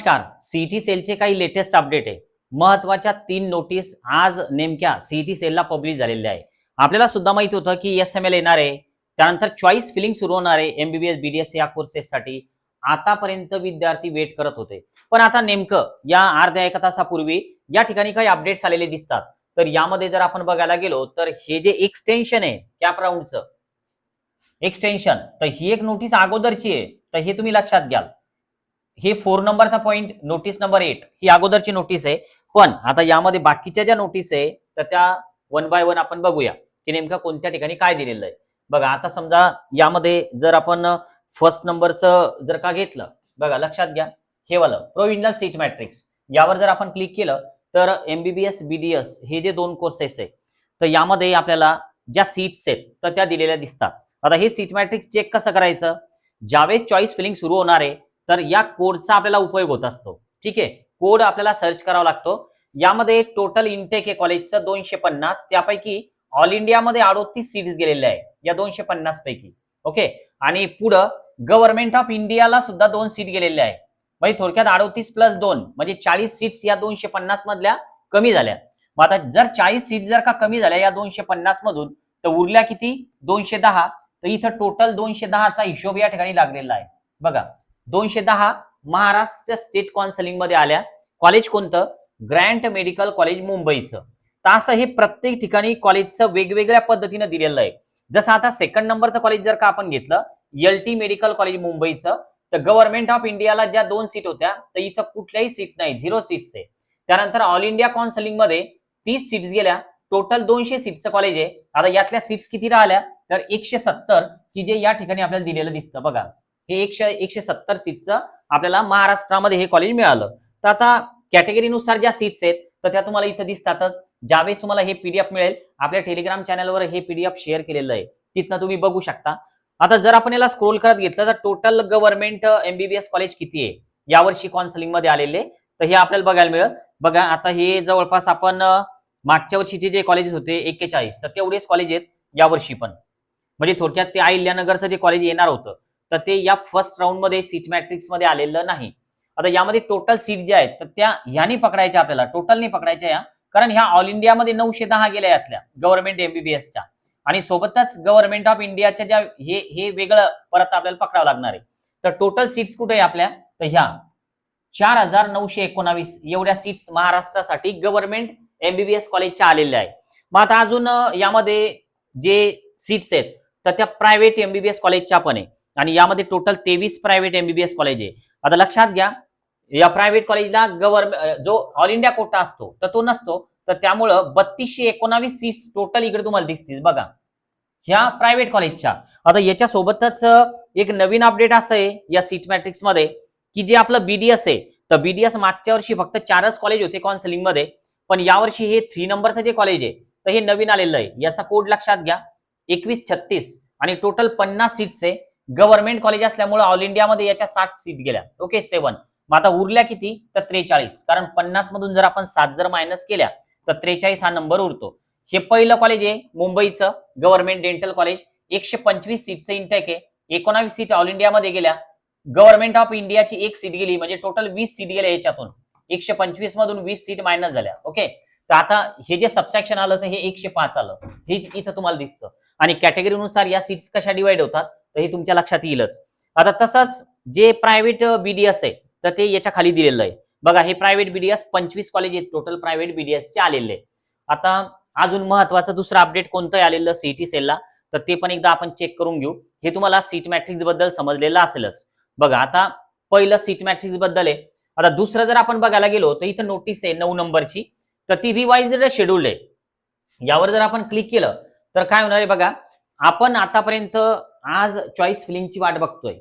नमस्कार. सीटी सेलचे काही लेटेस्ट अपडेट आहे. महत्त्वाच्या तीन नोटीस आज नेमक्या सीटी सेलला पब्लिश झालेल्या आहे. आपल्याला सुद्धा माहीत होतं की एस एम एल येणार आहे. त्यानंतर चॉईस फिलिंग सुरू होणार आहे एमबीबीएस बीडीएस या कोर्सेससाठी आतापर्यंत विद्यार्थी वेट करत होते. पण आता नेमकं या अर्ध्या एका तासापूर्वी या ठिकाणी काही अपडेट्स आलेले दिसतात. तर यामध्ये जर आपण बघायला गेलो तर हे जे एक्सटेन्शन आहे कॅप राऊंडचं एक्सटेन्शन तर ही एक नोटीस अगोदरची आहे. तर हे तुम्ही लक्षात घ्याल. हे फोर नंबरचा पॉईंट नोटीस नंबर एट ही अगोदरची नोटीस आहे. पण आता यामध्ये बाकीच्या ज्या नोटीस आहे तर त्या वन बाय वन आपण बघूया की नेमकं कोणत्या ठिकाणी काय दिलेलं आहे. बघा आता समजा यामध्ये जर आपण फर्स्ट नंबरचं जर का घेतलं बघा लक्षात घ्या. हे वालं प्रोविजनल सीट मॅट्रिक्स यावर जर आपण क्लिक केलं तर एमबीबीएस बीडीएस हे जे दोन कोर्सेस आहे तर यामध्ये आपल्याला ज्या सीट्स आहेत तर त्या दिलेल्या दिसतात. आता हे सीट मॅट्रिक्स चेक कसं करायचं? ज्यावेळेस चॉईस फिलिंग सुरू होणार आहे तर या कोडचा आपल्याला उपयोग होत असतो. ठीक आहे? कोड आपल्याला सर्च करावा लागतो. यामध्ये टोटल इनटेक आहे कॉलेजचं दोनशे पन्नास त्यापैकी ऑल इंडियामध्ये अडोतीस सीट्स गेलेल्या आहे. या दोनशे पन्नास पैकी. ओके आणि पुढं गव्हर्नमेंट ऑफ इंडियाला सुद्धा दोन सीट गेलेल्या आहे. म्हणजे थोडक्यात अडोतीस प्लस दोन म्हणजे चाळीस सीट्स या दोनशे पन्नास मधल्या कमी झाल्या. मग आता जर चाळीस सीट जर का कमी झाल्या या दोनशे पन्नास मधून तर उरल्या किती? दोनशे दहा. तर इथं टोटल दोनशे दहाचा हिशोब या ठिकाणी लागलेला आहे. बघा दोनशे दहा महाराष्ट्र स्टेट काउन्सिलिंगमध्ये आल्या. कॉलेज कोणतं? ग्रँट मेडिकल कॉलेज मुंबईचं. तर असं हे प्रत्येक ठिकाणी कॉलेजचं वेगवेगळ्या पद्धतीनं दिलेलं आहे. जसं आता सेकंड नंबरचं कॉलेज जर का आपण घेतलं एल टी मेडिकल कॉलेज मुंबईचं तर गव्हर्नमेंट ऑफ इंडियाला ज्या दोन सीट होत्या तर इथं कुठल्याही सीट नाही झिरो सीट्स आहे. त्यानंतर ऑल इंडिया काउन्सिलिंगमध्ये तीस सीट्स गेल्या. टोटल दोनशे सीटचं कॉलेज आहे. आता यातल्या सीट्स किती राहिल्या? तर एकशे सत्तर की जे या ठिकाणी आपल्याला दिलेलं दिसतं. बघा. हे एकशे एकशे सत्तर सीटचं आपल्याला महाराष्ट्रामध्ये हे कॉलेज मिळालं. तर आता कॅटेगरीनुसार ज्या सीट्स आहेत तर त्या तुम्हाला इथं दिसतातच. ज्यावेळेस तुम्हाला हे पीडीएफ मिळेल आपल्या टेलिग्राम चॅनलवर हे पीडीएफ शेअर केलेलं आहे. तिथनं तुम्ही बघू शकता. आता जर आपण याला स्क्रोल करत घेतलं तर टोटल गव्हर्नमेंट एमबीबीएस कॉलेज किती आहे? यावर्षी काउन्सिलिंगमध्ये आलेले तर हे आपल्याला बघायला मिळेल. बघा आता हे जवळपास आपण मागच्या वर्षीचे जे कॉलेजेस होते एक्केचाळीस. तर तेवढेच कॉलेज आहेत यावर्षी पण. म्हणजे थोडक्यात ते अहिल्यानगरचं जे कॉलेज येणार होतं तर ते या फर्स्ट राऊंडमध्ये सीट मॅट्रिक्समध्ये आलेलं नाही. आता यामध्ये टोटल सीट ज्या आहेत तर त्या ह्याने पकडायच्या आपल्याला. टोटलने पकडायच्या या. कारण ह्या ऑल इंडियामध्ये नऊशे दहा गेल्या यातल्या. गव्हर्नमेंट एमबीबीएसच्या आणि सोबतच गव्हर्नमेंट ऑफ इंडियाच्या ज्या हे हे वेगळं परत आपल्याला पकडावं लागणार आहे. तर टोटल सीट्स कुठे आहे आपल्या? तर ह्या. चार हजार नऊशे एकोणावीस एवढ्या सीट्स महाराष्ट्रासाठी गव्हर्नमेंट एमबीबीएस कॉलेजच्या आलेल्या आहे मग आता अजून यामध्ये जे सीट्स आहेत तर त्या प्रायव्हेट एमबीबीएस कॉलेजच्या पण आहे. आणि यामध्ये टोटल तेवीस प्रायव्हेट एमबीबीएस कॉलेज आहे. आता लक्षात घ्या या प्रायव्हेट कॉलेजला गव्हर्नमेंट जो ऑल इंडिया कोटा असतो तर तो नसतो. तर त्यामुळं बत्तीसशे एकोणावीस सीट्स टोटल इकडे तुम्हाला दिसतील. बघा ह्या प्रायव्हेट कॉलेजच्या आता याच्या सोबतच एक नवीन अपडेट असं आहे या सीट मॅट्रिक्समध्ये की जे आपलं बीडीएस आहे. तर बीडीएस मागच्या वर्षी फक्त चारच कॉलेज होते काउन्सिलिंगमध्ये पण यावर्षी हे थ्री नंबरचं जे कॉलेज आहे तर हे नवीन आलेलं आहे. याचा कोड लक्षात घ्या एकवीस छत्तीस. आणि टोटल पन्नास सीट्स आहे. गव्हर्नमेंट कॉलेज असल्यामुळे ऑल इंडियामध्ये याच्या साठ सीट गेल्या. ओके सेवन मग आता उरल्या किती? तर त्रेचाळीस. कारण पन्नास मधून जर आपण सात जर मायनस केल्या तर त्रेचाळीस हा नंबर उरतो. हे पहिलं कॉलेज आहे मुंबईचं गव्हर्नमेंट डेंटल कॉलेज एकशे पंचवीस सीटचं इंटेक आहे. एकोणावीस सीट ऑल इंडियामध्ये गेल्या. गव्हर्नमेंट ऑफ इंडियाची एक सीट गेली म्हणजे टोटल वीस सीट गेल्या याच्यातून. एकशे पंचवीस मधून वीस सीट मायनस झाल्या. ओके तर आता हे जे सबसेक्शन आलं तर हे एकशे पाच आलं. हे इथं तुम्हाला दिसतं. आणि कॅटेगरीनुसार या सीट्स कशा डिवाइड होतात? तर हे तुमच्या लक्षात येईलच. आता तसंच जे प्रायव्हेट बीडीएस आहे तर ते याच्या खाली दिलेलं आहे. बघा हे प्रायव्हेट बीडीएस पंचवीस कॉलेज आहेत टोटल प्रायव्हेट बीडीएस चे आलेले आता अजून महत्वाचं दुसरं अपडेट कोणतं आलेलं सीईटी सेलला तर ते पण एकदा आपण चेक करून घेऊ. हे तुम्हाला सीट मॅट्रिक्सबद्दल समजलेलं असेलच. बघा आता पहिलं सीट मॅट्रिक्सबद्दल आहे. आता दुसरं जर आपण बघायला गेलो तर इथं नोटीस आहे नऊ नंबरची. तर ती रिवाइज शेड्यूल आहे. यावर जर आपण क्लिक केलं तर काय होणार आहे बघा आपण आतापर्यंत आज चॉईस फिलिंगची वाट बघतोय.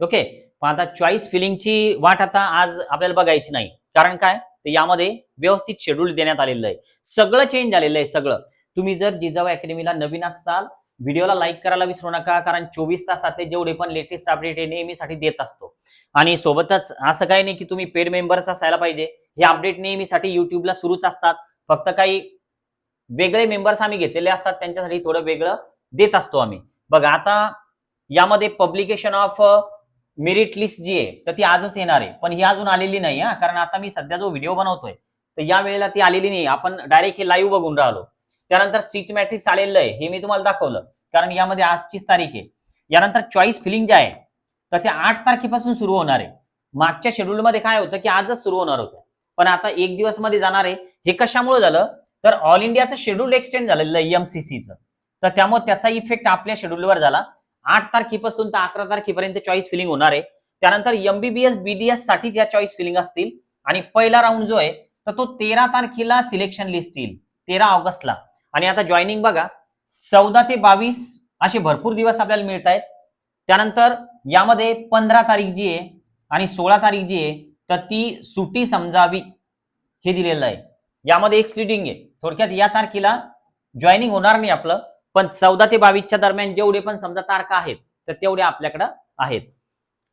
ओके पण आता चॉईस फिलिंगची वाट आता आज आपल्याला बघायची नाही. कारण काय? तर यामध्ये व्यवस्थित शेड्यूल देण्यात आलेलं आहे. सगळं चेंज झालेलं आहे सगळं. तुम्ही जर जिजाऊ अकॅडमीला नवीन असाल व्हिडिओला लाईक करायला विसरू नका कारण चोवीस तासातले जेवढे पण लेटेस्ट अपडेट हे नेहमीसाठी देत असतो. आणि सोबतच असं काही नाही की तुम्ही पेड मेंबर्स असायला पाहिजे. हे अपडेट नेहमीसाठी युट्यूबला सुरूच असतात. फक्त काही वेगळे मेंबर्स आम्ही घेतलेले असतात त्यांच्यासाठी थोडं वेगळं देत असतो आम्ही. बघा आता यामध्ये पब्लिकेशन ऑफ मेरिट लिस्ट जी आहे तर ती आजच येणार आहे. पण ही अजून आलेली नाही हा. कारण आता मी सध्या जो व्हिडिओ बनवतोय तर या वेळेला ती आलेली नाही. आपण डायरेक्ट हे लाईव्ह बघून राहिलो. त्यानंतर सीट मॅट्रिक्स आलेलं आहे हे मी तुम्हाला दाखवलं. कारण यामध्ये आजचीच तारीख आहे. यानंतर चॉईस फिलिंग जे आहे तर ते आठ तारखेपासून सुरू होणार आहे. मागच्या शेड्यूलमध्ये काय होतं की आजच सुरू होणार होतं. पण आता एक दिवसमध्ये जाणार आहे. हे कशामुळे झालं? तर ऑल इंडियाचं शेड्यूल एक्सटेंड झालेलं आहे एमसीसीचं तर त्यामुळे त्याचा इफेक्ट आपल्या शेड्यूलवर झाला. आठ तारखेपासून तर अकरा तारखेपर्यंत चॉईस फिलिंग होणार आहे. त्यानंतर एमबीबीएस बीडीएससाठी ज्या चॉईस फिलिंग असतील. आणि पहिला राऊंड जो आहे तर तो तेरा तारखेला सिलेक्शन लिस्ट येईल. तेरा ऑगस्टला. आणि आता जॉईनिंग बघा. चौदा ते बावीस असे भरपूर दिवस आपल्याला मिळत आहेत. त्यानंतर यामध्ये पंधरा तारीख जी आहे आणि सोळा तारीख जी आहे तर ती सुटी समजावी हे दिलेलं आहे. यामध्ये एक स्लिडिंग आहे. थोडक्यात या तारखेला जॉईनिंग होणार नाही आपलं. पण चौदा ते बावीसच्या दरम्यान जेवढे पण समजा तारखा आहेत तर तेवढे आपल्याकडं आहेत.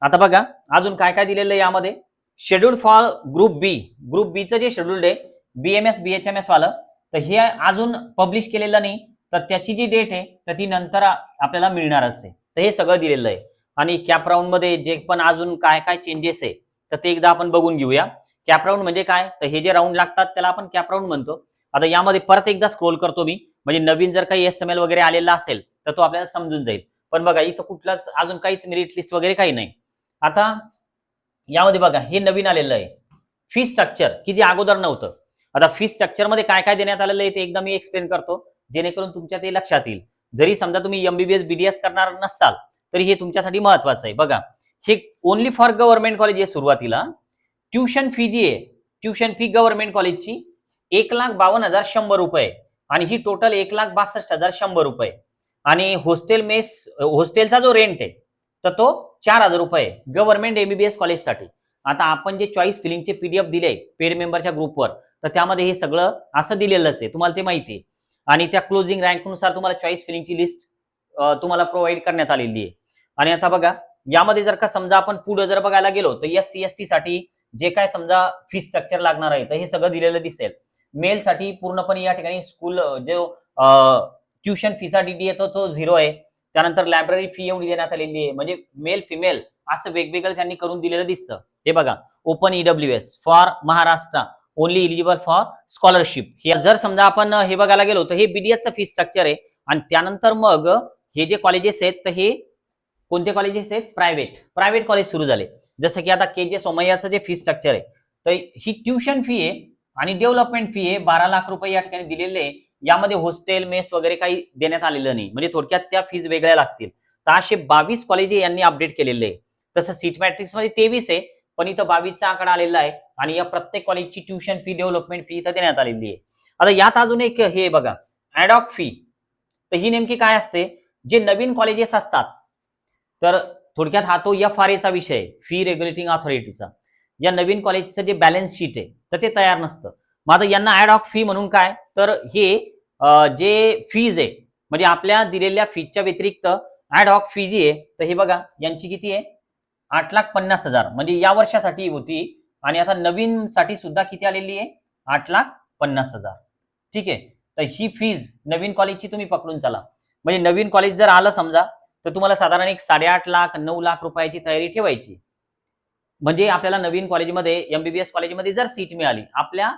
आता बघा अजून काय काय दिलेलं यामध्ये? Schedule for group B group बीचं जे शेड्यूल्ड आहे बीएमएस बीएचएमएस वालं तर हे अजून पब्लिश केलेलं नाही तर त्याची जी डेट आहे तर ती नंतर आपल्याला मिळणारच आहे. तर हे सगळं दिलेलं आहे. आणि कॅप राऊंडमध्ये जे पण अजून काय काय चेंजेस आहे तर ते एकदा आपण बघून घेऊया. कॅप राऊंड म्हणजे काय? तर हे जे राऊंड लागतात त्याला आपण कॅप राऊंड म्हणतो. आता यामध्ये परत एकदा स्क्रोल करतो मी. म्हणजे नवीन जर काही एस एम एल वगैरे आलेला असेल तर तो आपल्याला समजून जाईल. पण बघा इथं कुठलाच अजून काहीच मेरिट लिस्ट वगैरे काही नाही. आता यामध्ये बघा हे नवीन आलेलं आहे. फी स्ट्रक्चर की जे अगोदर नव्हतं. आता फी स्ट्रक्चरमध्ये काय काय देण्यात आलेलं आहे ते एकदा मी एक्सप्लेन करतो. जेणेकरून तुमच्या ते लक्षात येईल. जरी समजा तुम्ही एमबीबीएस बीडीएस करणार नसाल तरी हे तुमच्यासाठी महत्वाचं आहे. बघा हे ओनली फॉर गव्हर्नमेंट कॉलेज आहे सुरुवातीला. ट्युशन फी जी आहे ट्युशन फी गव्हर्नमेंट कॉलेजची एक लाख बावन्न हजार शंभर रुपये आणि ही टोटल एक लाख बासष्ट हजार शंभर रुपये. आणि हॉस्टेल मेस हॉस्टेलचा जो रेंट आहे तर तो चार हजार रुपये गव्हर्नमेंट एमबीबीएस कॉलेजसाठी आता आपण जे चॉईस फिलिंगचे पीडीएफ दिले पेड मेंबरच्या ग्रुपवर तर त्यामध्ये हे सगळं असं दिलेलंच आहे तुम्हाला ते माहिती आहे. आणि त्या क्लोजिंग रँकनुसार तुम्हाला चॉईस फिलिंगची लिस्ट तुम्हाला प्रोव्हाइड करण्यात आलेली आहे. आणि आता बघा यामध्ये जर का समजा आपण पुढे जर बघायला गेलो तर एस सी एस टी साठी जे काय समजा फी स्ट्रक्चर लागणार आहे तर हे सगळं दिलेलं दिसेल. मेल साठी पूर्णपणे या ठिकाणी स्कूल जो ट्युशन फीचा डीडी येतो तो झिरो आहे. त्यानंतर लायब्ररी फी एवढी देण्यात आलेली आहे. म्हणजे मेल फिमेल असं वेगवेगळं त्यांनी करून दिलेलं दिसतं. हे बघा open E W S for Maharashtra only eligible for scholarship हे जर समजा आपण हे बघायला गेलो तर हे बीडीएसचं फी स्ट्रक्चर आहे. आणि त्यानंतर मग हे जे कॉलेजेस आहेत तर हे कोणते कॉलेजेस आहेत? प्रायव्हेट प्रायव्हेट कॉलेज सुरू झाले. जसं की आता के जे सोमय्याचं जे फी स्ट्रक्चर आहे तर ही ट्युशन फी आहे आणि डेव्हलपमेंट फी हे बारा लाख रुपये या ठिकाणी दिलेले आहे. यामध्ये हॉस्टेल मेस वगैरे काही देण्यात आलेलं नाही. म्हणजे थोडक्यात त्या फीज वेगळ्या लागतील. तर असे बावीस कॉलेज यांनी अपडेट केलेले आहे. तसं सीट मॅट्रिक्समध्ये तेवीस आहे पण इथं बावीसचा आकडा आलेला आहे आणि या प्रत्येक कॉलेजची ट्युशन फी डेव्हलपमेंट फी इथं देण्यात आलेली आहे. आता यात अजून एक हे बघा ऍडॉक फी तर ही नेमकी काय असते? जे नवीन कॉलेजेस असतात तर थोडक्यात हा तो एफ आर एचा विषय फी रेग्युलेटिंग ऑथॉरिटीचा या नवीन कॉलेजचं जे बॅलन्स शीट आहे तर ते तयार नसतं. मग आता यांना ऍड ऑफ फी म्हणून काय? तर हे जे फीज आहे म्हणजे आपल्या दिलेल्या फीजच्या व्यतिरिक्त ऍड ऑफ फी जी आहे तर हे बघा यांची किती आहे? आठ लाख पन्नास हजार. म्हणजे या वर्षासाठी होती आणि आता नवीन साठी सुद्धा किती आलेली आहे? आठ लाख पन्नास हजार. ठीक आहे? तर ही फीज नवीन कॉलेजची तुम्ही पकडून चला. म्हणजे नवीन कॉलेज जर आलं समजा तर तुम्हाला साधारण एक साडेआठ लाख नऊ लाख रुपयाची तयारी ठेवायची. म्हणजे आपल्याला नवीन कॉलेजमध्ये एमबीबीएस कॉलेजमध्ये जर सीट मिळाली आपल्या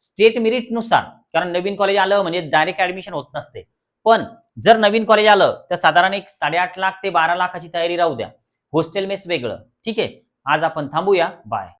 स्टेट मेरिटनुसार कारण नवीन कॉलेज आलं म्हणजे डायरेक्ट ऍडमिशन होत नसते. पण जर नवीन कॉलेज आलं तर साधारण एक साडेआठ लाख ते बारा लाखाची तयारी राहू द्या. हॉस्टेल मेस वेगळं. ठीक आहे? आज आपण थांबूया. बाय